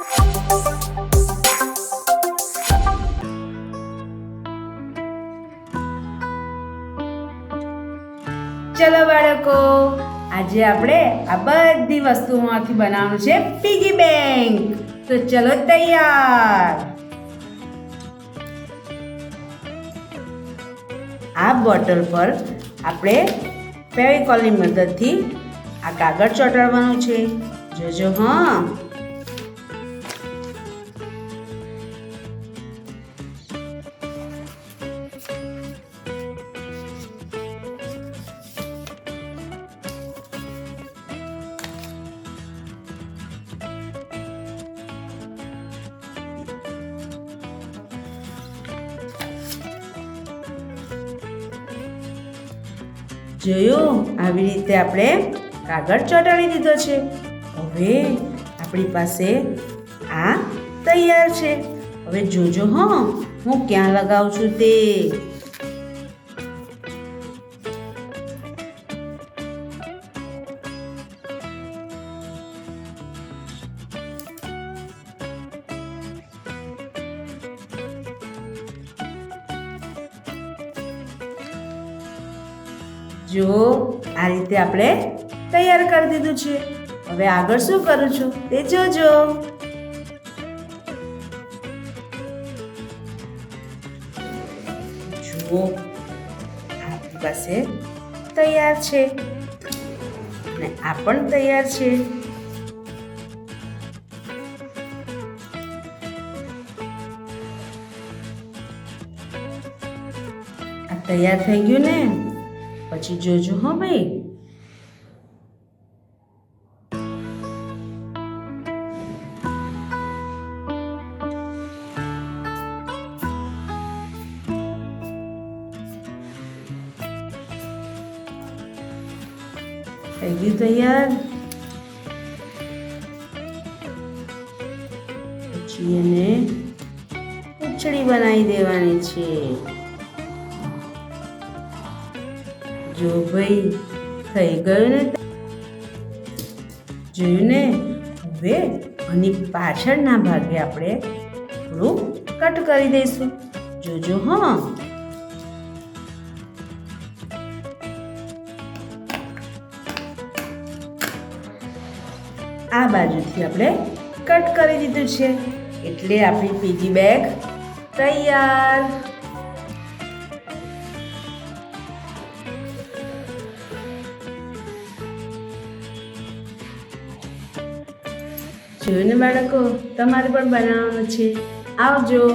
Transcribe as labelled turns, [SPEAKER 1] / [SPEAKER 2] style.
[SPEAKER 1] ચલો બાળકો, આજે આપણે આ બધી વસ્તુઓમાંથી બનાવવાનું છે પીગી બેંક તો ચલો તૈયાર. આ બોટલ પર આપણે ફેવિકોલની મદદથી આ કાગળ ચોંટાડવાનું છે. જોજો હા. જોયું? આવી રીતે આપણે કાગળ ચોંટાડી દીધો છે. હવે આપણી પાસે આ તૈયાર છે. હવે જોજો હં, હું ક્યાં લગાવું છું તે? જો આ રીતે આપણે તૈયાર કરી દીધું છે. હવે આગળ શું કરું છું તે જોજો. જુઓ આપણી પાસે તૈયાર છે. ને આ પણ તૈયાર છે. તૈયાર થઈ ગયું ને? પછી જોજો હો ભાઈ. થઈ ગયું તૈયાર? પછી એને ઉછળી બનાવી દેવાની છે. જો ભાઈ થઈ ગયું ને. જોયું ને હવે આની પાછળના ભાગે આપણે થોડું કટ કરી દઈશું. જોજો હા. આ બાજુથી આપણે કટ કરી દીધું છે. એટલે આપણી પીજી બેગ તૈયાર. જોયું ને બાળકો? તમારે પણ બનાવવાનું છે. આવજો.